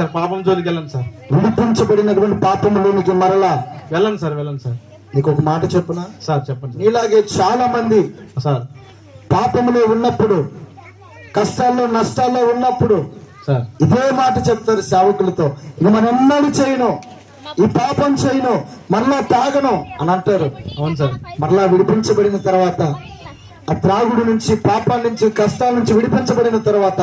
Sir పాపం జోలికి వెళ్ళండి సార్. విడిపించబడినటువంటి పాపములోనికి మరలా? వెళ్ళండి సార్ వెళ్ళండి సార్. నీకు ఒక మాట చెప్పునా? సార్ చెప్పండి నీలాగే చాలా మంది సార్. పాపములో ఉన్నప్పుడు కష్టాల్లో నష్టాల్లో ఉన్నప్పుడు సార్. ఇదే మాట చెప్తారు సేవకులతో. ఇక మనం ఎన్నడూ చేయను. ఈ పాపం చేయను. మరలా తాగను. అని అంటారు. అవును సార్. మరలా విడిపించబడిన తర్వాత ఆ త్రాగుడు నుంచి పాపం నుంచి కష్టాల నుంచి విడిపించబడిన తర్వాత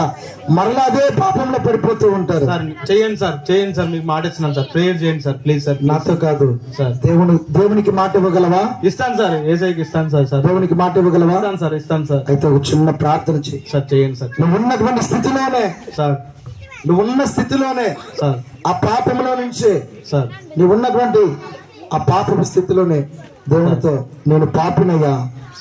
మరలా అదే పాపంలో పడిపోతూ ఉంటారు. సార్ చేయండి సార్ చేయండి సార్ మీకు మాట ఇస్తున్నాను సార్. ప్రేయర్ చేయండి సార్ ప్లీజ్ సార్ నాతో కాదు. సార్. దేవుని దేవునికి మాట ఇవ్వగలవా? ఇస్తాను సార్ ఏసైకి ఇస్తాను సార్ సార్. దేవునికి మాట ఇవ్వగలవా? ఇస్తాను సార్ ఇస్తాను సార్. అయితే ఒక చిన్న ప్రార్థన చేయి. సార్ చేయండి సార్ నువ్వు ఉన్నటువంటి స్థితిలోనే. సార్. నువ్వు ఉన్న స్థితిలోనే. సార్. ఆ పాపంలో నుంచి. సార్. నువ్వు ఉన్నటువంటి ఆ పాపపు స్థితిలోనే దేవునితో నేను పాపినయ్యా.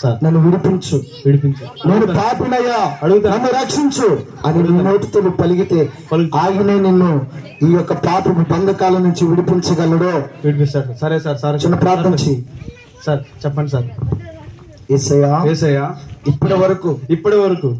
నన్ను విడిపించు. విడిపించు. నేను పాపినయ్యా. అడుగుతా. నన్ను రక్షించు. అని నీ నోటితో పలిగితే. ఆయనే నిన్ను ఈ యొక్క పాపపు బంధకాల నుంచి విడిపించగలడు. విడిపిస్తాడు. సరే సార్ సార్. చిన్న ప్రార్థన సార్ చెప్పండి సార్. ఏసయ్యా. ఏసయ్యా. ఇప్పటి వరకు ఇప్పటి వరకు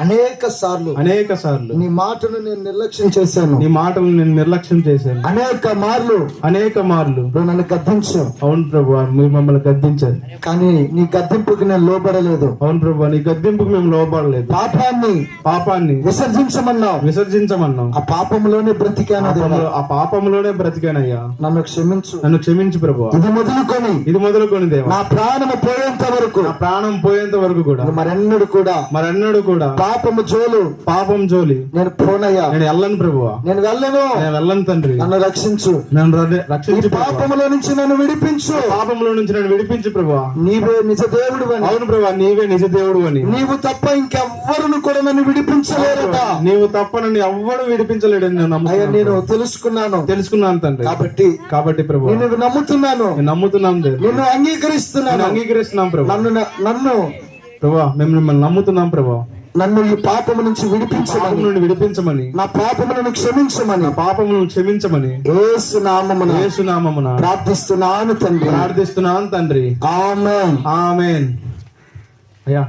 అనేక సార్లు అనేక సార్లు నీ మాటను నేను నిర్లక్ష్యం చేశాను. నీ మాటలు నేను నిర్లక్ష్యం చేశాను. అనేక మార్లు అనేక మార్లు నన్ను గద్దించావు. అవును ప్రభు మీరు మమ్మల్ని గద్దించారు. కానీ నీ గద్దింపుకి నేను లోబడలేదు. అవును ప్రభు నీ గద్దింపుకు మేము లోపడలేదు పాపాన్ని పాపాన్ని విసర్జించమన్నావు. విసర్జించమన్నాం ఆ పాపంలోనే బ్రతికాను ఆ పాపంలోనే బ్రతికానయ్యా. నన్ను క్షమించు. నన్ను క్షమించు ప్రభు. ఇది మొదలుకొని. ఇది మొదలుకొని దేవా. నా ప్రాణము పోయేంత వరకు. నా ప్రాణం పోయేంత వరకు కూడా. మరెన్నడు కూడా మరెన్నడూ కూడా పాపము జోలు. పాపం జోలి. నేను పోనయ్యా. నేను వెళ్ళను ప్రభువా. నేను వెళ్ళను. నేను వెళ్ళను తండ్రి. నన్ను రక్షించు. నన్ను రక్షించు. పాపములో నుంచి నన్ను విడిపించు. పాపంలో నుంచి నన్ను విడిపించు ప్రభువా. నీవే నిజ దేవుడు అవును ప్రభా నీవే నిజ దేవుడు అని నీవు తప్ప ఇంకెవ్వరును కూడా నన్ను విడిపించలేరట. నీవు తప్ప నన్ను ఎవ్వడు విడిపించలేడని నేను అయ్యా నమ్ముతున్నాను నేను తెలుసుకున్నాను. తెలుసుకున్నాను తండ్రి. కాబట్టి కాబట్టి ప్రభు నేను నమ్ముతున్నాను. నేను నమ్ముతున్నాం దేవా. నిన్ను అంగీకరిస్తున్నాను. నేను అంగీకరిస్తున్నాం ప్రభు నన్ను నన్ను. ప్రభా మేము మిమ్మల్ని నమ్ముతున్నాం ప్రభా నన్ను ఈ పాపము నుంచి విడిపించమని. నుండి విడిపించమని. నా పాపములను క్షమించమని. పాపమును క్షమించమని. నామమున ప్రార్థిస్తున్నాను తండ్రి. ప్రార్థిస్తున్నాను తండ్రి. ఆమేన్. ఆమెన్. అయ్యా